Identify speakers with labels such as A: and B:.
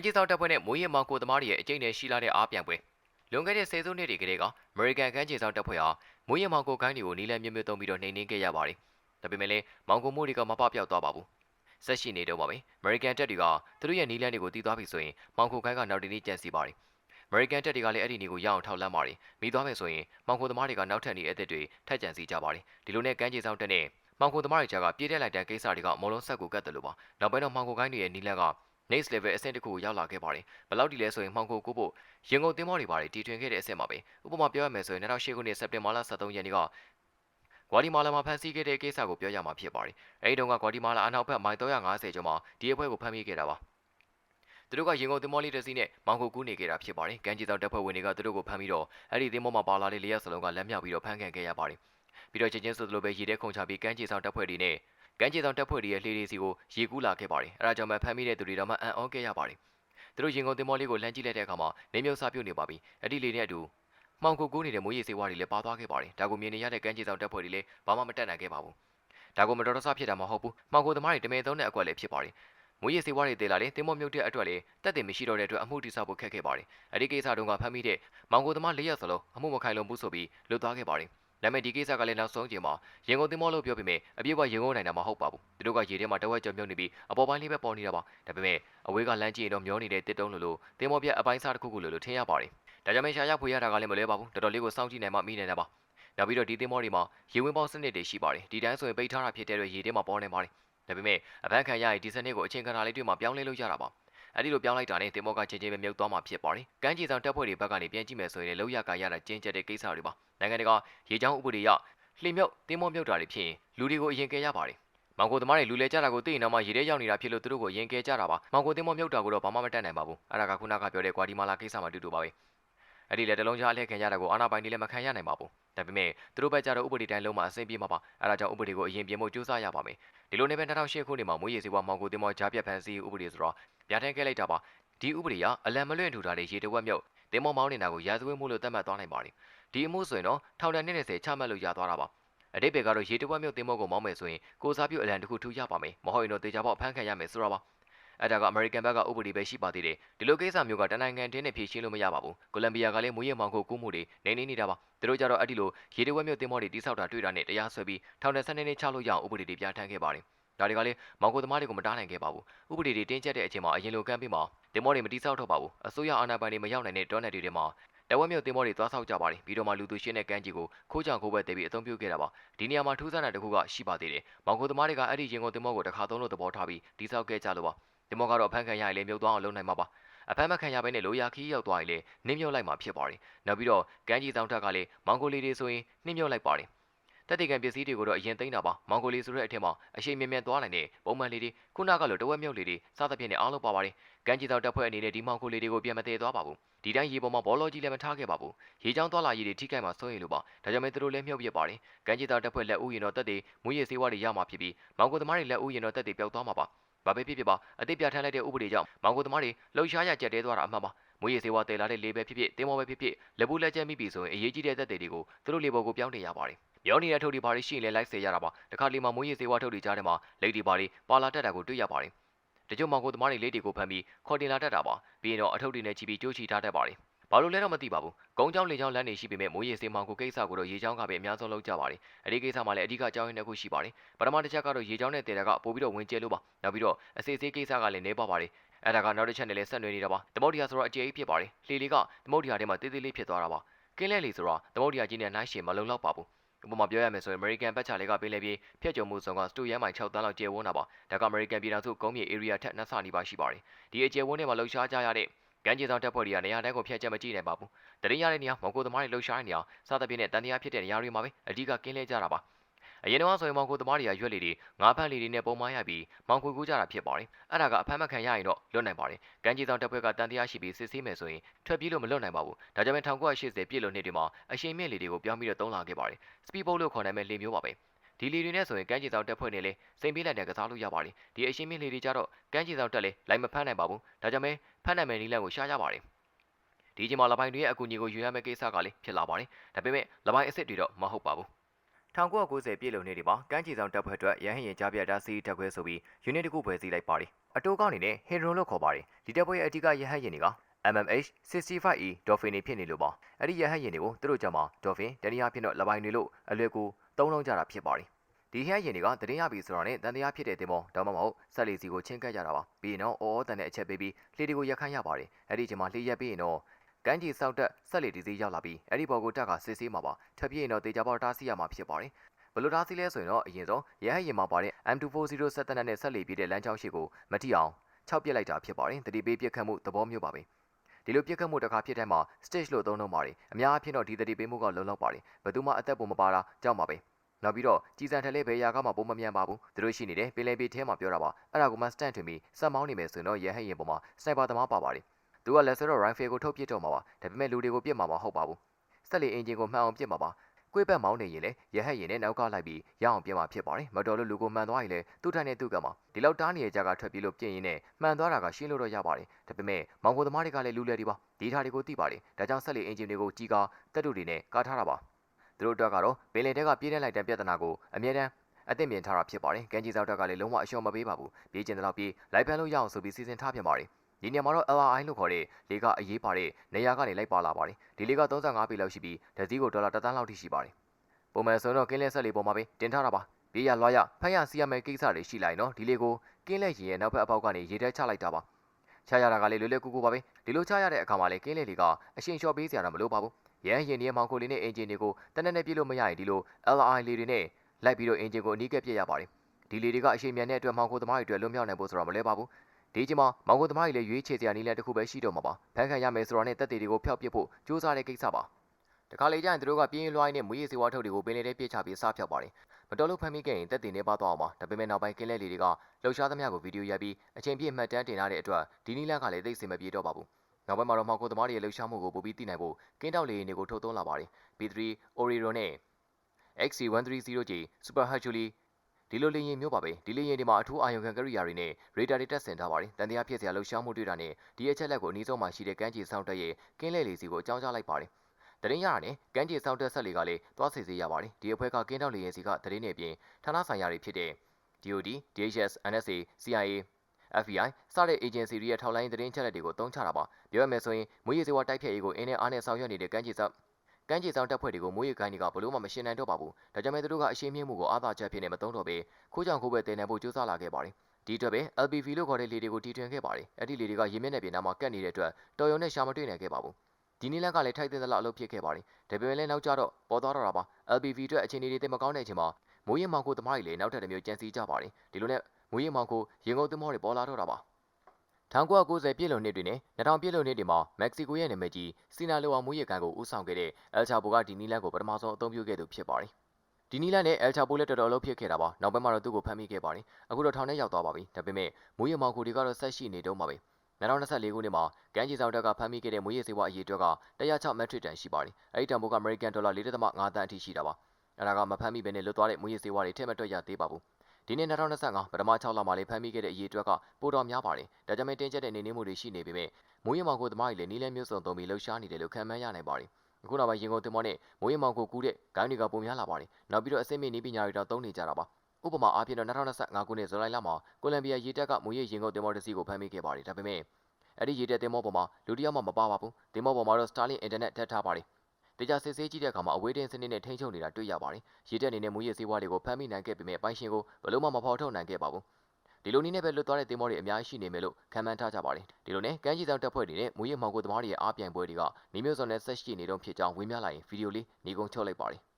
A: မ်းခြေဆောင်တပ်ဖွဲ့နဲ့မိုးရင်မောင်ကိုသမားတွေရဲ့အကျိတ်နဲ့ရှိလာတဲ့အားပြန်ပွဲလွန်ခဲ့တဲ့ဆယ်စုနှစ်တွေကတည်းကအမေရိကန်ကမ်းခြေဆောင်တပ်ဖွဲ့ဟာမိုးရင်မောင်ကိုကိုင်းတွေကိုနီလန်မြင့်မြင့်သုံးပြီးတော့နှိမ်နင်းခဲ့ရပါတယ်။ဒါပေမဲ့လည်းမောင်ကိုမိုးတွေကမပပြောက်သွားပါဘူး။ဆက်ရှိနေတော့ပါပဲ။အမေရိကန်တပ်တွေကသူတို့ရဲ့နီလန်တွေကိုတီးသွားပြီဆိုရင်မောင်ကိုကိုင်းကနောက်တနေ့ကြံစီပါတယ်။အမေရိကန်တပ်တွေကလည်းအဲ့ဒီနေကိုရအောင်ထောက်လန့်ပါတယ်။မိသွားမယ်ဆိုရင်မောင်ကိုသမားတွေကနောက်ထပ်နေအသစ်တွေထက်ကြံစီကြပါတယ်။ဒီလိုနဲ့ကမ်းခြေဆောင်တပ်နဲ့မောင်ကိုသမားတွေကြားကပြေးတက်လိုက်တဲ့ကိစ္စတွေကမော်လုံးဆက်ကိုကတ်တယ်လို့ပါ။နောက်ပိုင်းတော့မောင်ကိုကိုင်းတွေရဲ့နီလန်က next level အဆင့်တစ်ခုကိုရောက်လာခဲ့ပါတယ်။ဘယ်လောက်ဒီလဲဆိုရင်မှောင်ကိုကိုဖို့ရင်ကုန်သင်းမောတွေပါတယ်တီထွင်ခဲ့တဲ့အဆင့်မှာပဲ။ဥပမာပြောရမယ်ဆိုရင်2008ခုနှစ်စက်တင်ဘာလ23ရက်နေ့ကဂွာဒီမာလာမှာဖမ်းဆီးခဲ့တဲ့ကိစ္စကိုပြောရမှာဖြစ်ပါတယ်။အဲဒီတုန်းကဂွာဒီမာလာအနောက်ဘက်မိုင်350ကျော်မှာဒီအဖွဲ့ကိုဖမ်းမိခဲ့တာပါ။သူတို့ကရင်ကုန်သင်းမောလေးတစ်စီးနဲ့မောင်ကိုကူးနေခဲ့တာဖြစ်ပါတယ်။ကမ်းခြေဆောင်တပ်ဖွဲ့ဝင်တွေကသူတို့ကိုဖမ်းပြီးတော့အဲ့ဒီသင်းမောမှာပါလာတဲ့လေးရက်စလုံးကလက်မြောက်ပြီးတော့ဖမ်းခံခဲ့ရပါတယ်။ပြီးတော့ချင်းချင်းဆိုသလိုပဲရေထဲခုန်ချပြီးကမ်းခြေဆောင်တပ်ဖွဲ့တွေနဲ့ ကမ်းခြေဆောင်တပ်ဖွဲ့တွေရဲ့လှေတွေစီကိုရေကူးလာခဲ့ပါတယ်။အဲဒါကြောင့်မှဖမ်းမိတဲ့သူတွေတော့မှအံ့ဩခဲ့ရပါတယ်။သူတို့ရင်ကုန်သင်းမောလေးကိုလှမ်းကြည့်လိုက်တဲ့အခါမှာနေမြုပ်စားပြုတ်နေပါပြီ။အဲ့ဒီလေနဲ့အတူမှောင်ကိုကူးနေတဲ့မိုးရေစေးဝါးတွေလည်းပါသွားခဲ့ပါတယ်။ဒါကိုမြင်နေရတဲ့ကမ်းခြေဆောင်တပ်ဖွဲ့တွေလည်းဘာမှမတက်နိုင်ခဲ့ပါဘူး။ဒါကိုမတော်တဆဖြစ်တာမဟုတ်ဘူး။မှောင်ကိုသမားတွေတမင်သုံးတဲ့အကွက်လည်းဖြစ်ပါတယ်။မိုးရေစေးဝါးတွေတေလာတယ်တင်မောမြုပ်တဲ့အတွက်လည်းတက်တင်မရှိတော့တဲ့အတွက်အမှုတိဆောက်ဖို့ခက်ခဲ့ပါတယ်။အဲ့ဒီကိစ္စတုန်းကဖမ်းမိတဲ့မောင်ကိုသမား၄ယောက်စလုံးအမှုမခိုင်လုံဘူးဆိုပြီးလွတ်သွားခဲ့ပါတယ်။ ဒါပေမဲ့ဒီကိစ္စကလည်းနောက်ဆုံးချိန်မှာရင်ကုန်တင်မောလို့ပြောပြမယ်အပြည့်အဝရင်ကုန်နိုင်တာမဟုတ်ပါဘူးသူတို့ကရေထဲမှာတဝက်ကျော်မြုပ်နေပြီးအပေါ်ပိုင်းလေးပဲပေါ်နေတာပါဒါပေမဲ့အဝေးကလမ်းကြည့်ရင်တော့မျောနေတဲ့တစ်တုံးလိုလိုတင်မောပြအပိုင်းစားတစ်ခုခုလိုလိုထင်ရပါတယ်ဒါကြောင့်မရှားရဖွေရတာကလည်းမလဲပါဘူးတော်တော်လေးကိုစောင့်ကြည့်နိုင်မှမိနေတာပါနောက်ပြီးတော့ဒီတင်မောတွေမှာရေဝင်ပေါင်းစနစ်တွေရှိပါတယ်ဒီတိုင်းဆိုရင်ပိတ်ထားတာဖြစ်တဲ့အတွက်ရေထဲမှာပေါ်နေပါတယ်ဒါပေမဲ့အပန်းခံရရင်ဒီစနစ်ကိုအချိန်ကာလလေးတွေမှာပြောင်းလဲလို့ရတာပါ အဲ့ဒီလိုပြောင်းလိုက်တာနဲ့တင်မောကချင်းချင်းပဲမြုပ်သွားမှာဖြစ်ပါတယ်။ကမ်းခြေဆောင်တပ်ဖွဲ့တွေဘက်ကနေပြန်ကြည့်မယ်ဆိုရင်လည်းလောက်ရကရတာကျင်းကျက်တဲ့ကိစ္စတွေပါ။နိုင်ငံတကာရေချောင်းဥပဒေအရလှိမြုပ်တင်းမောမြုပ်တာတွေဖြစ်ရင်လူတွေကိုအရင်ကယ်ရပါတယ်။မောင်ကိုသမားတွေလူလဲကြတာကိုသိရင်တော့မှရေထဲရောက်နေတာဖြစ်လို့သူတို့ကိုအရင်ကယ်ကြတာပါ။မောင်ကိုတင်းမောမြုပ်တာကိုတော့ဘာမှမတတ်နိုင်ပါဘူး။အဲ့ဒါကခုနကပြောတဲ့ကွာဒီမာလာကိစ္စမှတူတူပါပဲ။အဲ့ဒီလေတလုံးကြားအလှည့်ခံရတာကိုအာနာပိုင်တွေလည်းမခံရနိုင်ပါဘူး။ဒါပေမဲ့သူတို့ဘက်ကြတော့ဥပဒေတိုင်းလုံးမှာအဆင်ပြေမှာပါ။အဲ့ဒါကြောင့်ဥပဒေကိုအရင်ပြင်ဖို့ကြိုးစားရပါမယ်။ဒီလိုနဲ့ပဲ2008ခုနှစ်မှာမွေးရည်စေဝါမောင်ကိုတင်းမောကြားပြတ်ဖန်စီဥပဒေဆိုတော့ ပြဋ္ဌာန်းခဲ့လိုက်တာပါ။ဒီဥပဒေကအလံမလွင့်ထူတာတွေရေတဝက်မြုပ်တင်းမောမောင်းနေတာကိုရာဇဝတ်မှုလို့သတ်မှတ်သွားနိုင်ပါတယ်။ဒီအမှုဆိုရင်တော့ထောင်ဒဏ်နှစ်20ချမှတ်လို့ရသွားတာပါ။အတိတ်ဘယ်ကတော့ရေတဝက်မြုပ်တင်းမောကိုမောင်းမယ်ဆိုရင်ကိုစားပြုအလံတစ်ခုထူရပါမယ်။မဟုတ်ရင်တော့တေချာပေါက်ဖမ်းခံရမယ်ဆိုတော့ပါ။အဲ့ဒါကအမေရိကန်ဘက်ကဥပဒေပဲရှိပါသေးတယ်ဒီလိုကိစ္စမျိုးကတနိုင်ငံတင်းနဲ့ဖြေရှင်းလို့မရပါဘူးကိုလံဘီယာကလည်းမူရမောင်ကိုကူးမှုတွေနေနေနေတာပါသူတို့ကြတော့အဲ့ဒီလိုရေတဝက်မျိုးတင်းမောတွေတိဆောက်တာတွေ့တာနဲ့တရားစွဲပြီးထောင်ထဲဆန်းနေနေချလို့ရအောင်ဥပဒေတွေပြဋ္ဌာန်းခဲ့ပါတယ် ဒါတွေကလည်းမောင်ကိုသမားတွေကိုမတားနိုင်ခဲ့ပါဘူးဥပဒေတွေတင်းကျပ်တဲ့အချိန်မှာအရင်လိုကမ်းပြီးမှတင်းမောတွေမတိဆောက်တော့ပါဘူးအစိုးရအာဏာပိုင်တွေမရောက်နိုင်တဲ့တောနယ်တွေထဲမှာတဝက်မြို့တင်မောတွေသွားဆောက်ကြပါတယ်ပြီးတော့မှလူသူရှင်းတဲ့ကမ်းခြေကိုခိုးကြောင်ခိုးဘက်တည်ပြီးအသုံးပြုခဲ့တာပါဒီနေရာမှာထူးဆန်းတဲ့တစ်ခုကရှိပါသေးတယ်မောင်ကိုသမားတွေကအဲ့ဒီရင်ကုန်တင်မောကိုတစ်ခါသုံးလို့သဘောထားပြီးတိဆောက်ခဲ့ကြလို့ပါဒီမောကတော့အဖမ်းခံရရင်လည်းမြုပ်သွားအောင်လုပ်နိုင်မှာပါအဖမ်းမခံရဘဲနဲ့လိုရာခီးရောက်သွားရင်လည်းနှင်းမြုပ်လိုက်မှာဖြစ်ပါတယ်နောက်ပြီးတော့ကမ်းကြီးဆောင်ထက်ကလည်းမောင်ဂိုလီတွေဆိုရင်နှင်းမြုပ်လိုက်ပါတယ် တက်တေကန်ပစ္စည်းတွေကိုတော့အရင်သိမ်းတာပါမောင်ဂိုလီဆိုတဲ့အထက်မှာအရှိန်မြင့်မြတ်သွားနိုင်တဲ့ပုံမှန်လေးတွေခုနကလိုတဝက်မြုပ်လေးတွေစားသဖြင့်နဲ့အားလုံးပါပါတယ်ကမ်းကြီးဆောင်တက်ဖွဲ့အနေနဲ့ဒီမောင်ဂိုလီတွေကိုပြန်မသေးသွားပါဘူးဒီတိုင်းရေပေါ်မှာဘောလောကြီးလည်းမထားခဲ့ပါဘူးရေချောင်းသွားလာရေးတွေထိခိုက်မှာစိုးရိမ်လို့ပါဒါကြောင့်မဲသူတို့လည်းမြုပ်ပြပါတယ်ကမ်းကြီးဆောင်တက်ဖွဲ့လက်ဦးရင်တော့တက်တွေမူရည်စေးဝါးတွေရမှာဖြစ်ပြီးမောင်ကိုသမားတွေလက်ဦးရင်တော့တက်တွေပျောက်သွားမှာပါဘာပဲဖြစ်ဖြစ်ပါအသိပြထမ်းလိုက်တဲ့ဥပဒေကြောင့်မောင်ကိုသမားတွေလှုပ်ရှားရကြက်တဲသွားတာအမှန်ပါမွေးရစေဝါတည်လာတဲ့လေပဲဖြစ်ဖြစ်တင်းမောပဲဖြစ်ဖြစ်လက်ဘူးလက်ချက်မိပြီဆိုရင်အရေးကြီးတဲ့သက်တွေတွေကိုသူတို့လေပေါ်ကိုပြောင်းတင်ရပါတယ် ပြောင်းနေတဲ့ထုတ်တွေဘာတွေရှိရင်လဲလိုက်စေရတာပါတခါလေမှာမွေးရစေဝါထုတ်တွေကြားထဲမှာလက်တွေဘာတွေပါလာတက်တာကိုတွေ့ရပါတယ်တချို့မောင်ကိုသမားတွေလေးတွေကိုဖမ်းပြီးခေါ်တင်လာတတ်တာပါပြီးရင်တော့အထုပ်တွေနဲ့ချီပြီးကြိုးချီထားတတ်ပါတယ်ဘာလို့လဲတော့မသိပါဘူး။ကုန်းချောင်းလေချောင်းလမ်းနေရှိပေမဲ့မိုးရေစေးမောင်ကိုကိစ္စကိုတော့ရေချောင်းကပဲအများဆုံးလုပ်ကြပါတယ်။အဲဒီကိစ္စမှာလည်းအဓိကအကြောင်းရင်းတစ်ခုရှိပါတယ်။ပထမတစ်ချက်ကတော့ရေချောင်းနဲ့တေတာကပို့ပြီးတော့ဝင်ကျဲလို့ပါ။နောက်ပြီးတော့အစီအစေးကိစ္စကလည်းနေပါပါတယ်။အဲ့ဒါကနောက်တစ်ချက်နဲ့လည်းဆက်နွယ်နေတာပါ။သမုတ်တရားဆိုတော့အကျေကြီးဖြစ်ပါတယ်။လှေလေးကသမုတ်တရားထဲမှာတေးသေးလေးဖြစ်သွားတာပါ။ကင်းလဲလေဆိုတော့သမုတ်တရားကြီးနဲ့နှိုင်းရှင်မလုံလောက်ပါဘူး။ ဥပမာပြောရမယ်ဆိုရင် American ပတ်ချလေးကပေးလဲပြီးဖျက်ကြုံမှုဆောင်ကစတူယန်မိုင်6တန်းလောက်ကျယ်ဝန်းတာပါ။ဒါက American ပြည်ထောင်စုကုန်းမြေ area ထက်နှစ်ဆနီးပါးရှိပါတယ်။ဒီအကျယ်ဝန်းထဲမှာလှုပ်ရှားကြရတဲ့ကမ်းခြေဆောင်တပ်ဖွဲ့တွေကနေရာတိုင်းကိုဖျက်ချက်မကြည့်နိုင်ပါဘူး။တရင်ရတဲ့နေရာမော်ကိုသမားတွေလှုပ်ရှားတဲ့နေရာစသဖြင့်နဲ့တန်တရားဖြစ်တဲ့နေရာတွေမှာပဲအဓိကကင်းလဲကြတာပါ။ အရင်တော့ဆိုရင်မောင်ကိုသမားတွေကရွက်လေတွေငါးဖမ်းလေတွေနဲ့ပုံမှန်ရပြီးမောင်ကိုကူးကြတာဖြစ်ပါတယ်။အဲ့ဒါကအဖမ်းမခံရရင်တော့လွတ်နိုင်ပါတယ်။ကမ်းခြေဆောင်တပ်ဖွဲ့ကတန်တရားရှိပြီးစစ်ဆေးမယ်ဆိုရင်ထွက်ပြေးလို့မလွတ်နိုင်ပါဘူး။ဒါကြောင့်1980ပြည့်လို့နှစ်တွေမှာအရှိန်မြင့်လေတွေကိုပြောင်းပြီးတော့သုံးလာခဲ့ပါတယ်။ speed boat လို့ခေါ်နိုင်မဲ့လေမျိုးပါပဲ။ဒီလီတွေနဲ့ဆိုရင်ကမ်းခြေဆောင်တက်ဖွဲ့နေလေစိန်ပေးလိုက်တဲ့ကစားလို့ရပါတယ်ဒီအရှင်းမြင့်လီတွေကြတော့ကမ်းခြေဆောင်တက်လေလိုက်မဖမ်းနိုင်ပါဘူးဒါကြောင့်မဲဖမ်းနိုင်မယ်နီလန်ကိုရှားရပါတယ်ဒီချိန်မှာလပိုင်းတွေရဲ့အကူအညီကိုယူရမယ့်ကိစ္စကလည်းဖြစ်လာပါတယ်ဒါပေမဲ့လပိုင်းအစ်စ်တွေတော့မဟုတ်ပါဘူး 1990ပြည့်လုံနှစ်တွေမှာကမ်းခြေဆောင်တပ်ဖွဲ့အတွက်ရဟန်းရင်ကြားပြတာစီတက်ခွဲဆိုပြီးယူနစ်တစ်ခုဖွဲ့စည်းလိုက်ပါတယ်အတိုးကောင်းအနေနဲ့ Hedron လို့ခေါ်ပါတယ်ဒီတပ်ဖွဲ့ရဲ့အဓိကရဟတ်ယာဉ်တွေက MMH 65E Dolphin တွေဖြစ်နေလို့ပါအဲ့ဒီရဟတ်ယာဉ်တွေကိုသူတို့ကြောင့်မှာ Dolphin တနည်းအားဖြင့်တော့လပိုင်းတွေလို့အလွယ်ကူသုံးလုံးကြတာဖြစ်ပါတယ်ဒီဟဲ့ရင်တွေကတရင်ရပြီဆိုတာနဲ့တန်တရားဖြစ်တဲ့တင်မောဒါမှမဟုတ်ဆက်လီစီကိုချင်းကပ်ကြတာပါပြီးရင်တော့အော်အော်တန်တဲ့အချက်ပေးပြီးလှေတွေကိုရက်ခန့်ရပါတယ်အဲ့ဒီအချိန်မှာလှေရက်ပြီးရင်တော့ ကမ်းခြေစောက်တက်ဆက်လီဒီစီရောက်လာပြီးအဲ့ဒီဘော်ကိုတက်ကစစ်ဆေးမှာပါထပ်ပြရင်တော့တေချာပေါတားစီရမှာဖြစ်ပါတယ်ဘလို့တားစီလဲဆိုရင်တော့အရင်ဆုံးရဟတ်ရင်မှာပါတဲ့ M240 ဆက်တနက်နဲ့ဆက်လီပြည့်တဲ့လမ်းကြောင်းရှိကိုမတိအောင်၆ပြစ်လိုက်တာဖြစ်ပါတယ်တတိပေးပြစ်ခတ်မှုသဘောမျိုးပါပဲဒီလိုပြစ်ခတ်မှုတစ်ခါဖြစ်တဲ့မှာ stage လို့သုံးလုံးပါတယ်အများအပြားတော့ဒီတတိပေးမှုကလုံလောက်ပါတယ်ဘယ်သူမှအသက်ပုံမပါတာကြောက်ပါပဲနောက်ပြီးတော့ကြည်စံထလဲဘယ်ရာကမှပုံမမြန်ပါဘူးသူတို့ရှိနေတယ်ပင်လယ်ပြည်ထဲမှာပြောတာပါအဲ့ဒါကိုမှစတန့်ထွင်ပြီးစက်မောင်းနေမယ်ဆိုရင်တော့ရဟတ်ရင်ပေါ်မှာစနိုက်ပါသမားပါပါတယ် သူကလက်ဆွဲတော့ rifle ကိုထုတ်ပစ်တော့မှာပါဒါပေမဲ့လူတွေကိုပြစ်မှာမဟုတ်ပါဘူးစက်လီအင်ဂျင်ကိုမှန်အောင်ပြစ်မှာပါကွေးဘက်မောင်းနေရင်လေရဟတ်ရင်နဲ့နောက်ကလိုက်ပြီးရအောင်ပြမှာဖြစ်ပါတယ်မတော်လို့လူကိုမှန်သွားရင်လေသူ့ထက်နဲ့သူ့ကမှာဒီလောက်တားနေတဲ့ကြကထွက်ပြီးလို့ပြင်ရင်နဲ့မှန်သွားတာကရှင်းလို့တော့ရပါတယ်ဒါပေမဲ့မောင်ကိုသမားတွေကလည်းလူလဲဒီပါဒီထားတွေကိုသိပါတယ်ဒါကြောင့်ဆက်လီအင်ဂျင်တွေကိုကြီးကားတက်တူတွေနဲ့ကားထားတာပါသူတို့အတွက်ကတော့ပင်လယ်ထဲကပြေးတဲ့လိုက်တဲ့ပြဿနာကိုအမြဲတမ်းအသင့်မြင်ထားတာဖြစ်ပါတယ်။ကန်ကြီးစောက်တက်ကလည်းလုံးဝအလျှော့မပေးပါဘူး။ပြေးကျင်တဲ့လောက်ပြေးလိုက်ပန်းလို့ရအောင်ဆိုပြီးစီစဉ်ထားပြန်ပါတယ်။ ဒီနေရာမှာတော့ LRI လို့ခေါ်တဲ့လေကအရေးပါတဲ့နေရာကနေလိုက်ပါလာပါတယ်။ဒီလေက35ပေလောက်ရှိပြီးဓာတ်ကြီးကိုဒေါ်လာ1000လောက်ထိရှိပါတယ်။ပုံမှန်ဆိုတော့ကင်းလဲဆက်လေးပေါ်မှာပဲတင်ထားတာပါ။ပြေးရလွှားရဖမ်းရစီရမယ်ကိစ္စတွေရှိလိုက်နော်ဒီလေကိုကင်းလဲရင်ရဲ့နောက်ဘက်အပေါက်ကနေရေထဲချလိုက်တာပါ။ချရတာကလည်းလွယ်လွယ်ကူကူပါပဲ။ဒီလိုချရတဲ့အခါမှာလည်းကင်းလဲလေကအရှင်လျှော့ပေးစရာတော့မလိုပါဘူး။ရန်ရင်ဒီမောင်ကိုလေးနဲ့အင်ဂျင်တွေကိုတနက်နဲ့ပြည့်လို့မရရင်ဒီလို LRI လေတွေနဲ့လိုက်ပြီးတော့အင်ဂျင်ကိုအနီးကပ်ပြစ်ရပါတယ်။ဒီလေတွေကအရှိန်မြန်တဲ့အတွက်မောင်ကိုသမားတွေအတွက်လွတ်မြောက်နိုင်ဖို့ဆိုတော့မလဲပါဘူး။ ဒီချိန်မှာမောင်ကိုသမားတွေလည်းရွေးချယ်စရာနည်းလမ်းတစ်ခုပဲရှိတော့မှာပါ။ဖန်ခံရမယ်ဆိုတော့နဲ့တက်တေတွေကိုဖျောက်ပစ်ဖို့ကြိုးစားတဲ့ကိစ္စပါ။တခါလေကျရင်သူတို့ကပြင်းလွှိုင်းနဲ့မွေးရည်စေဝါထုတ်တွေကိုပင်လယ်ထဲပြစ်ချပြီးစားဖြောက်ပါတယ်။မတော်လို့ဖမ်းမိခဲ့ရင်တက်တေနဲ့ပါသွားအောင်ပါ။ဒါပေမဲ့နောက်ပိုင်းကင်းလဲလေတွေကလှုပ်ရှားသမျှကိုဗီဒီယိုရိုက်ပြီးအချိန်ပြည့်မှတ်တမ်းတင်ထားတဲ့အတွက်ဒီနီလန်းကလည်းသိစင်မပြေတော့ပါဘူး။နောက်ပိုင်းမှာတော့မောင်ကိုသမားတွေရဲ့လှုပ်ရှားမှုကိုပိုပြီးသိနိုင်ဖို့ကင်းတောက်လေတွေကိုထုတ်သွင်းလာပါတယ်။ B3 Oriro နဲ့ XC130J Super Hercules ဒီလိုလေယာဉ်မျိုးပါပဲဒီလေယာဉ်တွေမှာအထူးအာရုံခံကိရိယာတွေနဲ့ရေဒါတွေတက်ဆင်ထားပါတယ်တန်တရားဖြစ်စရာလှုပ်ရှားမှုတွေ့တာနဲ့ဒီအချက်လက်ကိုအနည်းဆုံးမှရှိတဲ့ကမ်းခြေဆောင်တက်ရဲ့ကင်းလဲလေစီကိုအကြောင်းကြားလိုက်ပါတယ်တရင်ရတာနဲ့ကမ်းခြေဆောင်တက်ဆက်လေးကလည်းသွားစီစေရပါတယ်ဒီအဖွဲ့ကကင်းတောက်လေယာဉ်စီကတရင်နဲ့ပြင်ဌာနဆိုင်ရာတွေဖြစ်တဲ့ DOD, DHS, NSA, CIA FBI စတဲ့ agency တွေရဲ့ထောက်လိုင်းသတင်းချက်လက်တွေကိုတုံးချတာပါပြောရမယ်ဆိုရင်မွေးရည်စေဝါတိုက်ဖျက်ရေးကိုအင်းနဲ့အားနဲ့ဆောင်ရွက်နေတဲ့ကမ်းခြေဆောင် ကမ်းခြေဆောင်တပ်ဖွဲ့တွေကိုမိုးရေကိုင်းတွေကဘလို့မှမရှင်းနိုင်တော့ပါဘူး။ဒါကြောင့်မဲသူတို့ကအရှင်းမြင့်မှုကိုအားသာချက်ဖြစ်နေမသုံးတော့ပေခိုးကြောင်ခိုးပဲတင်နိုင်ဖို့ကြိုးစားလာခဲ့ပါတယ်။ဒီအတွက်ပဲ LPV လို့ခေါ်တဲ့လေတွေကိုတီထွင်ခဲ့ပါတယ်။အဲ့ဒီလေတွေကရေမျက်နှာပြင်နာမှာကတ်နေတဲ့အတွက်တော်ရုံနဲ့ရှာမတွေ့နိုင်ခဲ့ပါဘူး။ဒီနည်းလမ်းကလည်းထိုက်တဲ့လောက်အလုပ်ဖြစ်ခဲ့ပါတယ်။ဒါပေမဲ့လည်းနောက်ကျတော့ပေါ်သွားတော့တာပါ။ LPV အတွက်အခြေအနေတွေသိမကောင်းတဲ့အချိန်မှာမိုးရင်မောင်ကိုသမားတွေလည်းနောက်ထပ်တစ်မျိုးကြံစည်ကြပါတယ်။ဒီလိုနဲ့မိုးရင်မောင်ကိုရင်ကုန်သမောတွေပေါ်လာတော့တာပါ။ 1990ပြည့်လွန်နှစ်တွေနဲ့2000ပြည့်လွန်နှစ်တွေမှာမက္ကဆီကိုရဲ့နာမည်ကြီးစီနာလိုအာမူရဲ့ကန်ကိုဦးဆောင်ခဲ့တဲ့အယ်ချာဘိုကဒီနီလန်ကိုပထမဆုံးအသုံးပြုခဲ့သူဖြစ်ပါတယ်။ဒီနီလန်နဲ့အယ်ချာဘိုလည်းတော်တော်လုံးဖြစ်ခဲ့တာပါ။နောက်ပိုင်းမှာတော့သူ့ကိုဖမ်းမိခဲ့ပါတယ်။အခုတော့ထောင်ထဲရောက်သွားပါပြီ။ဒါပေမဲ့မူရမောင်ကိုတွေကတော့ဆက်ရှိနေတော့မှာပဲ။2024ခုနှစ်မှာကန်ဂျီဆောင်တက်ကဖမ်းမိခဲ့တဲ့မွေးရစေဝါအရေးအတွက်က106မက်ထရစ်တန်ရှိပါတယ်။အဲဒီတန်ဖိုးကအမေရိကန်ဒေါ်လာ4.5တန်အထိရှိတာပါ။အဲဒါကမဖမ်းမိဘဲနဲ့လွတ်သွားတဲ့မွေးရစေဝါတွေထည့်မတွက်ရသေးပါဘူး ဒီနေ့2025ပထမ6လမှာလေးဖမ်းမိခဲ့တဲ့အရေးအတွက်ကပိုတော်များပါတယ်။ဒါကြောင့်တင်းကျပ်တဲ့နေနေမှုတွေရှိနေပေမဲ့မိုးရမောင်ကိုသမားတွေလည်းနီးလန်းမျိုးစုံသုံးပြီးလှုပ်ရှားနေတယ်လို့ခံမှန်းရနိုင်ပါတယ်။အခုနောက်ပိုင်းရင်ကုန်တင်မောနဲ့မိုးရမောင်ကိုကူးတဲ့ဂိုင်းတွေကပုံများလာပါတယ်။နောက်ပြီးတော့အစိမ့်မြင့်နီးပညာတွေတော့သုံးနေကြတာပါ။ဥပမာအားဖြင့်တော့2025ခုနှစ်ဇူလိုင်လမှာကိုလံဘီယာရေတပ်ကမိုးရရင်ကုန်တင်မောတစ်စီးကိုဖမ်းမိခဲ့ပါတယ်။ဒါပေမဲ့အဲ့ဒီရေတပ်တင်မောပေါ်မှာလူတစ်ယောက်မှမပါပါဘူး။တင်မောပေါ်မှာတော့ Starlink Internet ထပ်ထားပါတယ်။ တေချာစစ်ဆေးကြည့်တဲ့အခါမှာအဝေးတင်စနစ်နဲ့ထိန်းချုပ်နေတာတွေ့ရပါတယ်။ရေတက်အနေနဲ့မူရည်စေးဝါးတွေကိုဖမ်းမိနိုင်ခဲ့ပေမဲ့ပိုင်ရှင်ကိုဘလို့မှမဖော်ထုတ်နိုင်ခဲ့ပါဘူး။ဒီလိုနည်းနဲ့ပဲလွတ်သွားတဲ့သင်္ဘောတွေအများကြီးရှိနေမယ်လို့ခံမှန်းထားကြပါတယ်။ဒီလိုနဲ့ကမ်းခြေဆောင်တပ်ဖွဲ့တွေနဲ့မူရည်မောင်ကိုသမားတွေရဲ့အားပြိုင်ပွဲတွေကနေမျိုးစုံနဲ့ဆက်ရှိနေတော့ဖြစ်ကြောင်းဝေမျှလိုက်ရင်ဗီဒီယိုလေးညီကုန်းချုပ်လိုက်ပါတယ်။